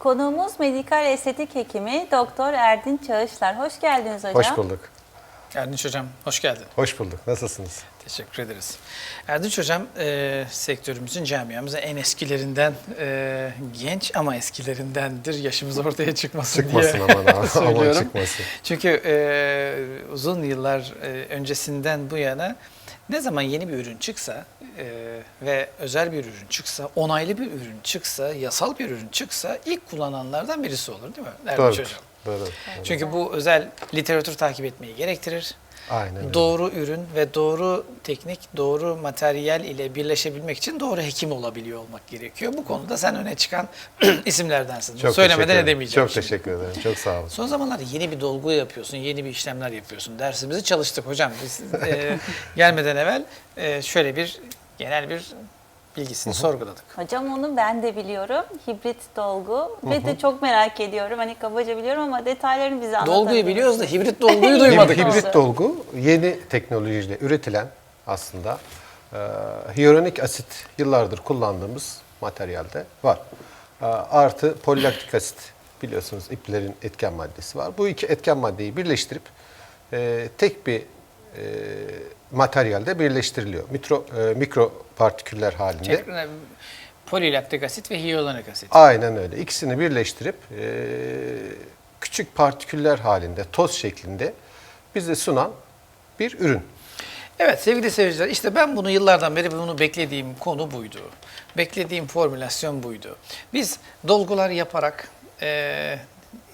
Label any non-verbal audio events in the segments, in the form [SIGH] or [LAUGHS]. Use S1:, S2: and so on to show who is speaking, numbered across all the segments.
S1: Konuğumuz medikal estetik hekimi Doktor Erdin Çağışlar. Hoş geldiniz hocam.
S2: Hoş bulduk.
S3: Erdinç Hocam hoş geldin.
S2: Hoş bulduk. Nasılsınız?
S3: Teşekkür ederiz. Erdinç Hocam e, sektörümüzün, camiamızın en eskilerinden, e, genç ama eskilerindendir. Yaşımız ortaya çıkmasın,
S2: Çıkmasın
S3: diye
S2: aman aman, aman
S3: söylüyorum.
S2: çıkmasın.
S3: Çünkü e, uzun yıllar e, öncesinden bu yana ne zaman yeni bir ürün çıksa e, ve özel bir ürün çıksa, onaylı bir ürün çıksa, yasal bir ürün çıksa ilk kullananlardan birisi olur değil mi Erdinç. Hocam?
S2: Doğru. doğru.
S3: Çünkü bu özel literatür takip etmeyi gerektirir.
S2: Aynen öyle.
S3: Doğru ürün ve doğru teknik, doğru materyal ile birleşebilmek için doğru hekim olabiliyor olmak gerekiyor. Bu konuda sen öne çıkan [CLEARS THROAT] isimlerdensin.
S2: Çok
S3: Söylemeden
S2: teşekkür
S3: edemeyeceğim.
S2: Çok
S3: şimdi.
S2: teşekkür ederim. Çok sağ olun.
S3: Son zamanlarda yeni bir dolgu yapıyorsun, yeni bir işlemler yapıyorsun. Dersimizi çalıştık hocam. Biz e, [LAUGHS] gelmeden evvel e, şöyle bir genel bir bilgisini sorguladık.
S1: Hocam onu ben de biliyorum. Hibrit dolgu. Ve de çok merak ediyorum. Hani kabaca biliyorum ama detaylarını bize anlatabilir
S3: Dolguyu biliyoruz da hibrit dolguyu
S1: Hibrit
S3: duymadık. biz.
S2: Hibrit dolgu yeni teknolojiyle üretilen aslında e, hyaluronik asit yıllardır kullandığımız materyalde var. E, artı polilaktik asit biliyorsunuz iplerin etken maddesi var. Bu iki etken maddeyi birleştirip e, tek bir e, materyalde birleştiriliyor. Mikro, e, mikro partiküller halinde.
S3: Tekrar, polilaktik asit ve hyaluronik asit.
S2: Aynen öyle. İkisini birleştirip e, küçük partiküller halinde, toz şeklinde bize sunan bir ürün.
S3: Evet sevgili seyirciler işte ben bunu yıllardan beri bunu beklediğim konu buydu. Beklediğim formülasyon buydu. Biz dolgular yaparak, e,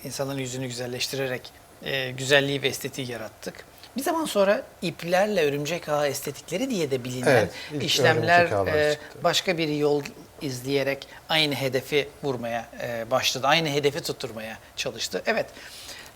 S3: insanların yüzünü güzelleştirerek e, güzelliği ve estetiği yarattık. Bir zaman sonra iplerle örümcek ağı estetikleri diye de bilinen
S2: Evet, ilk
S3: işlemler
S2: örümcek
S3: e,
S2: çıktı.
S3: başka bir yol izleyerek aynı hedefi vurmaya e, başladı. Aynı hedefi tutturmaya çalıştı. Evet.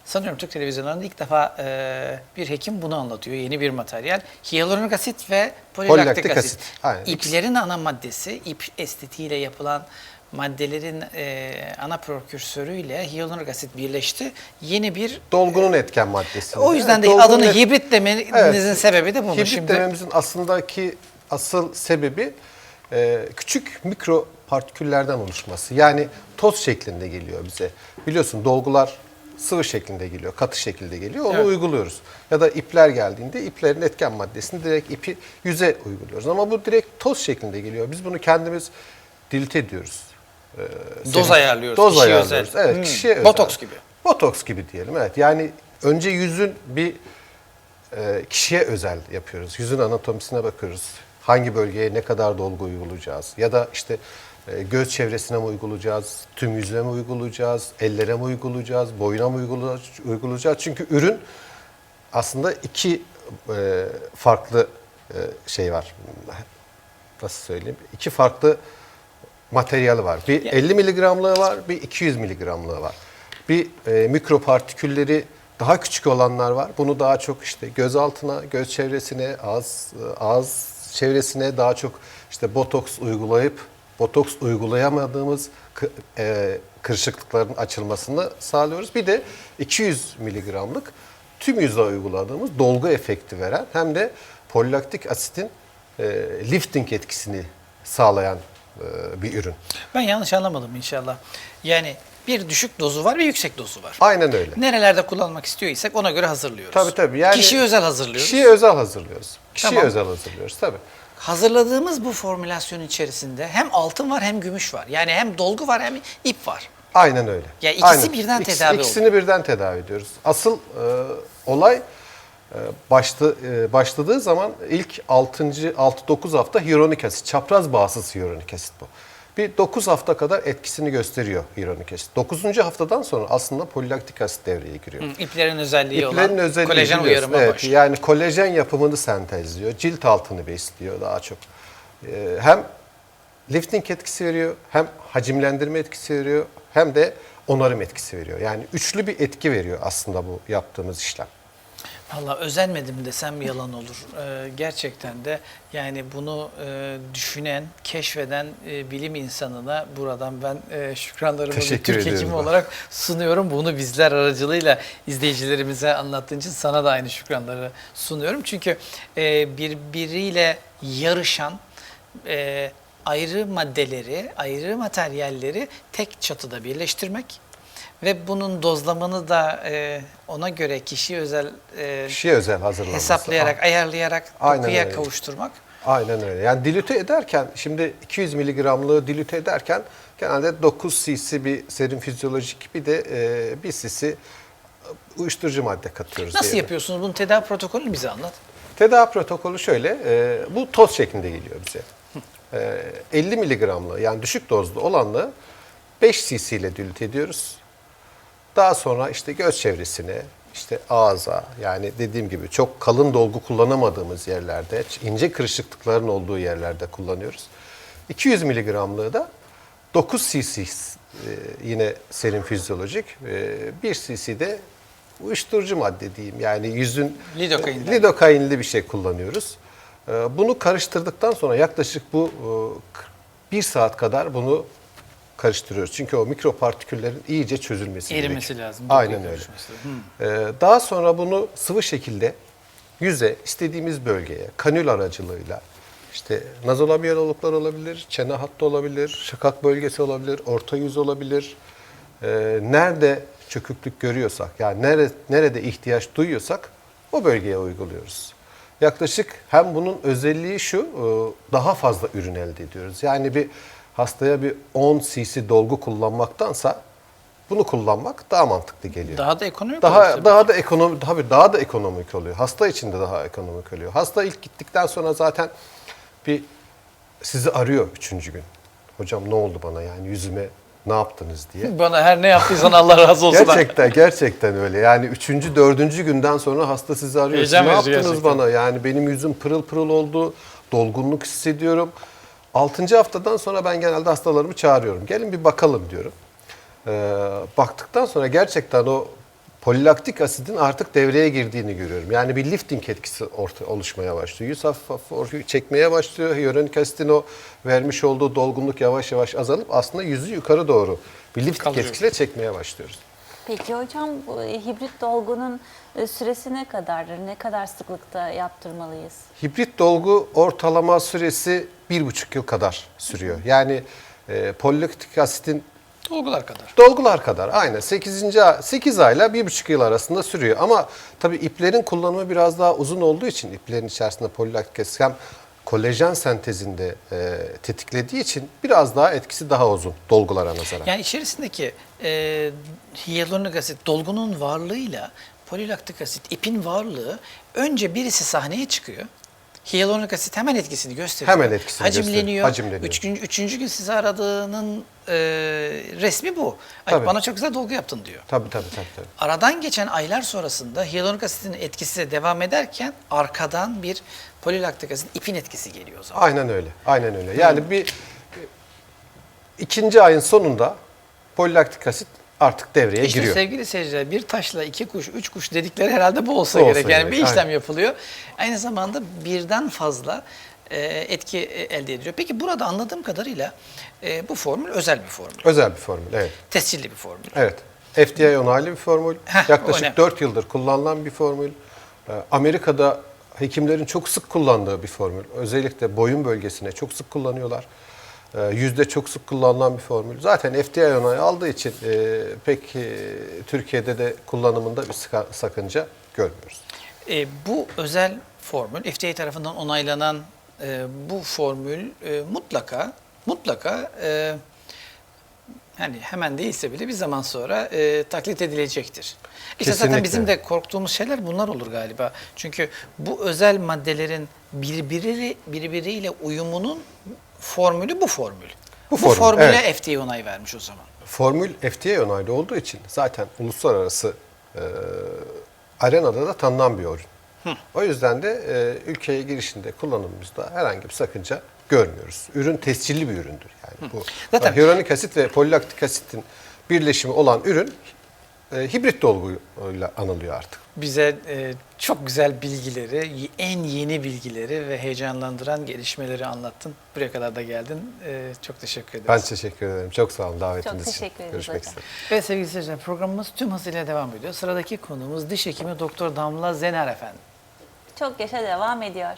S3: Sanıyorum Türk televizyonlarında ilk defa e, bir hekim bunu anlatıyor. Yeni bir materyal. Hyaluronik asit ve polilaktik,
S2: Polilaktik
S3: asit.
S2: asit, aynen.
S3: İplerin ana maddesi, ip estetiğiyle yapılan maddelerin e, ana prokürsörüyle hyaluronik asit birleşti. Yeni bir
S2: Dolgunun etken maddesi.
S3: o yüzden de
S2: dolgunun
S3: adını
S2: et-
S3: hibrit demenizin
S2: Evet.
S3: sebebi de bu.
S2: Hibrit
S3: Şimdi
S2: dememizin aslındaki asıl sebebi e, küçük mikro partiküllerden oluşması. Yani toz şeklinde geliyor bize. Biliyorsun dolgular sıvı şeklinde geliyor, katı şekilde geliyor. Onu
S3: Evet.
S2: uyguluyoruz. Ya da ipler geldiğinde iplerin etken maddesini direkt ipi yüze uyguluyoruz. Ama bu direkt toz şeklinde geliyor. Biz bunu kendimiz dilit ediyoruz. Ee,
S3: Doz
S2: senin-
S3: ayarlıyoruz,
S2: Doz
S3: kişiye
S2: ayarlıyoruz.
S3: özel.
S2: Evet,
S3: Hmm.
S2: kişiye özel.
S3: Botoks gibi.
S2: Botoks gibi diyelim. Evet. Yani önce yüzün bir e, kişiye özel yapıyoruz. Yüzün anatomisine bakıyoruz. Hangi bölgeye ne kadar dolgu uygulayacağız? Ya da işte e, göz çevresine mi uygulayacağız? Tüm yüzüne mi uygulayacağız? Ellere mi uygulayacağız? Boyuna mı uygula- uygulayacağız? Çünkü ürün aslında iki e, farklı e, şey var. Nasıl söyleyeyim? İki farklı materyali var. Bir 50 miligramlığı var, bir 200 miligramlığı var. Bir e, mikropartikülleri daha küçük olanlar var. Bunu daha çok işte göz altına, göz çevresine, ağız ağız çevresine daha çok işte botoks uygulayıp botoks uygulayamadığımız e, kırışıklıkların açılmasını sağlıyoruz. Bir de 200 miligramlık tüm yüze uyguladığımız dolgu efekti veren hem de polilaktik asitin e, lifting etkisini sağlayan e, bir ürün.
S3: ben yanlış anlamadım inşallah. Yani bir düşük dozu var, bir yüksek dozu var.
S2: Aynen öyle.
S3: Nerelerde kullanmak istiyorsak ona göre hazırlıyoruz.
S2: Tabii tabii. Yani
S3: Kişiye özel hazırlıyoruz.
S2: Kişiye özel hazırlıyoruz. Kişiye
S3: Tamam.
S2: özel hazırlıyoruz tabii.
S3: Hazırladığımız bu formülasyon içerisinde hem altın var hem gümüş var. Yani hem dolgu var hem ip var.
S2: Aynen öyle.
S3: Ya ikisi
S2: Aynen.
S3: birden
S2: İkisi-
S3: tedavi
S2: İkisini birden tedavi ediyoruz. Asıl e, olay e, başta, e, başladığı zaman ilk 6. 6-9 hafta hyaluronik asit, çapraz bağsız hyaluronik asit bu. Bir 9 hafta kadar etkisini gösteriyor hyaluronik asit. 9. haftadan sonra aslında polilaktik asit devreye giriyor.
S3: Hı, İplerin özelliği
S2: İplerin
S3: olan
S2: özelliği
S3: kolajen uyarıma
S2: evet,
S3: başlıyor.
S2: Yani kolajen yapımını sentezliyor. Cilt altını besliyor daha çok. Ee, hem lifting etkisi veriyor, hem hacimlendirme etkisi veriyor, hem de onarım etkisi veriyor. Yani üçlü bir etki veriyor aslında bu yaptığımız işlem.
S3: Valla özenmedim desem yalan olur. Ee, gerçekten de yani bunu e, düşünen, keşfeden e, bilim insanına buradan ben e, şükranlarımı bir Türk hekimi olarak sunuyorum. Bunu bizler aracılığıyla izleyicilerimize anlattığın için sana da aynı şükranları sunuyorum. Çünkü e, birbiriyle yarışan e, ayrı maddeleri, ayrı materyalleri tek çatıda birleştirmek ve bunun dozlamını da e, ona göre kişi özel e,
S2: Kişiye özel hazırlanması.
S3: hesaplayarak, ayarlayarak
S2: Aynen
S3: kokuya
S2: öyle.
S3: kavuşturmak.
S2: Aynen öyle. Yani dilüte ederken şimdi 200 miligramlığı dilüte ederken genelde 9 cc bir serum fizyolojik bir de e, 1 cc uyuşturucu madde katıyoruz.
S3: Nasıl
S2: diyelim.
S3: yapıyorsunuz? Bunun tedavi protokolünü bize anlat.
S2: Tedavi protokolü şöyle, e, bu toz şeklinde geliyor bize. E, 50 miligramlı yani düşük dozlu olanla 5 cc ile dilüt ediyoruz. Daha sonra işte göz çevresine, işte ağza yani dediğim gibi çok kalın dolgu kullanamadığımız yerlerde, ince kırışıklıkların olduğu yerlerde kullanıyoruz. 200 miligramlığı da 9 cc e, yine serum fizyolojik, e, 1 cc de uyuşturucu madde diyeyim. Yani yüzün
S3: Lidokain'den.
S2: lidokainli bir şey kullanıyoruz. E, Bunu karıştırdıktan sonra yaklaşık bu e, 1 saat kadar bunu karıştırıyoruz. Çünkü o mikropartiküllerin iyice çözülmesi
S3: Erimesi
S2: gerekiyor.
S3: lazım.
S2: Aynen öyle. Ee, daha sonra bunu sıvı şekilde yüze, istediğimiz bölgeye, kanül aracılığıyla işte nazolabiyal oluklar olabilir, çene hattı olabilir, şakak bölgesi olabilir, orta yüz olabilir. Ee, nerede çöküklük görüyorsak, yani nerede, nerede ihtiyaç duyuyorsak o bölgeye uyguluyoruz. Yaklaşık hem bunun özelliği şu, e, daha fazla ürün elde ediyoruz. Yani bir hastaya bir 10 cc dolgu kullanmaktansa bunu kullanmak daha mantıklı geliyor.
S3: Daha da ekonomik
S2: Daha
S3: tabii.
S2: daha da ekonomik tabii daha da ekonomik oluyor. Hasta için de daha ekonomik oluyor. Hasta ilk gittikten sonra zaten bir sizi arıyor üçüncü gün. Hocam ne oldu bana yani yüzüme ne yaptınız diye. [LAUGHS]
S3: Bana her ne yaptıysan Allah razı olsun.
S2: Gerçekten gerçekten öyle. Yani üçüncü, dördüncü günden sonra hasta sizi arıyor.
S3: Heyecan
S2: ne yaptınız
S3: gerçekten.
S2: bana? Yani benim yüzüm pırıl pırıl oldu. Dolgunluk hissediyorum. Altıncı haftadan sonra ben genelde hastalarımı çağırıyorum. Gelin bir bakalım diyorum. Ee, baktıktan sonra gerçekten o polilaktik asidin artık devreye girdiğini görüyorum. Yani bir lifting etkisi ortaya oluşmaya başlıyor. Yüz hafif hafif çekmeye başlıyor. Hyaluronik asitin o vermiş olduğu dolgunluk yavaş yavaş azalıp aslında yüzü yukarı doğru bir lifting
S3: Kaldırıyor.
S2: etkisiyle çekmeye başlıyoruz.
S1: Peki hocam bu hibrit dolgunun e, süresi ne kadardır? Ne kadar sıklıkta yaptırmalıyız?
S2: Hibrit dolgu ortalama süresi bir buçuk yıl kadar sürüyor. Yani e, polilaktik asitin
S3: Dolgular kadar.
S2: dolgular kadar aynı 8. 8 ayla bir buçuk yıl arasında sürüyor. Ama tabii iplerin kullanımı biraz daha uzun olduğu için iplerin içerisinde polilaktik asit hem kolajen sentezinde e, tetiklediği için biraz daha etkisi daha uzun dolgulara nazaran.
S3: Yani içerisindeki e, hyaluronik asit dolgunun varlığıyla polilaktik asit ipin varlığı önce birisi sahneye çıkıyor. Hyaluronik asit hemen etkisini gösteriyor.
S2: Hemen etkisini
S3: Hacimleniyor.
S2: gösteriyor, hacimleniyor.
S3: Üç gün, üçüncü gün sizi aradığının e, resmi bu. Ay,
S2: Tabii.
S3: bana çok güzel dolgu yaptın diyor.
S2: Tabii tabii tabii. tabii.
S3: Aradan geçen aylar sonrasında hyaluronik asitin etkisi de devam ederken arkadan bir polilaktik asit ipin etkisi geliyor o zaman.
S2: Aynen öyle. Aynen öyle. Yani bir ikinci ayın sonunda polilaktik asit artık devreye
S3: İşte
S2: giriyor.
S3: sevgili seyirciler bir taşla iki kuş, üç kuş dedikleri herhalde bu olsa
S2: Bu olsa
S3: gerek. Yani
S2: gerek,
S3: bir işlem
S2: aynen.
S3: yapılıyor. Aynı zamanda birden fazla e, etki e, elde ediliyor. Peki burada anladığım kadarıyla e, bu formül özel bir formül.
S2: Özel bir formül. Evet.
S3: Tescilli bir formül.
S2: Evet. FDA onaylı bir formül.
S3: Heh,
S2: Yaklaşık
S3: önemli.
S2: 4 yıldır kullanılan bir formül. Amerika'da hekimlerin çok sık kullandığı bir formül. Özellikle boyun bölgesine çok sık kullanıyorlar. Ee, Yüzde çok sık kullanılan bir formül. Zaten FDA onayı aldığı için e, pek e, Türkiye'de de kullanımında bir sakınca görmüyoruz.
S3: E, bu özel formül FDA tarafından onaylanan e, bu formül e, mutlaka mutlaka e, hani hemen değilse bile bir zaman sonra e, taklit edilecektir. İşte zaten
S2: Kesinlikle.
S3: bizim de korktuğumuz şeyler bunlar olur galiba. Çünkü bu özel maddelerin birbiri birbiriyle uyumunun formülü bu formül.
S2: Bu
S3: Bu,
S2: formül,
S3: formüle
S2: evet.
S3: FDA onay vermiş o zaman.
S2: Formül FDA onaylı olduğu için zaten uluslararası e, arenada da tanınan bir ürün. O yüzden de e, ülkeye girişinde kullanımımızda herhangi bir sakınca görmüyoruz. Ürün tescilli bir üründür. Yani bu
S3: Zaten-
S2: hyaluronik asit ve polilaktik asitin birleşimi olan ürün e, hibrit dolguyla anılıyor artık.
S3: bize e, çok güzel bilgileri, en yeni bilgileri ve heyecanlandıran gelişmeleri anlattın. Buraya kadar da geldin. E, çok teşekkür ederiz.
S2: Ben teşekkür ederim. Çok sağ olun davetiniz için.
S1: teşekkür ederiz
S2: Görüşmek üzere.
S3: Ve sevgili seyirciler programımız tüm hızıyla devam ediyor. Sıradaki konuğumuz diş hekimi Doktor Damla Zener efendim.
S1: Çok yaşa devam ediyor.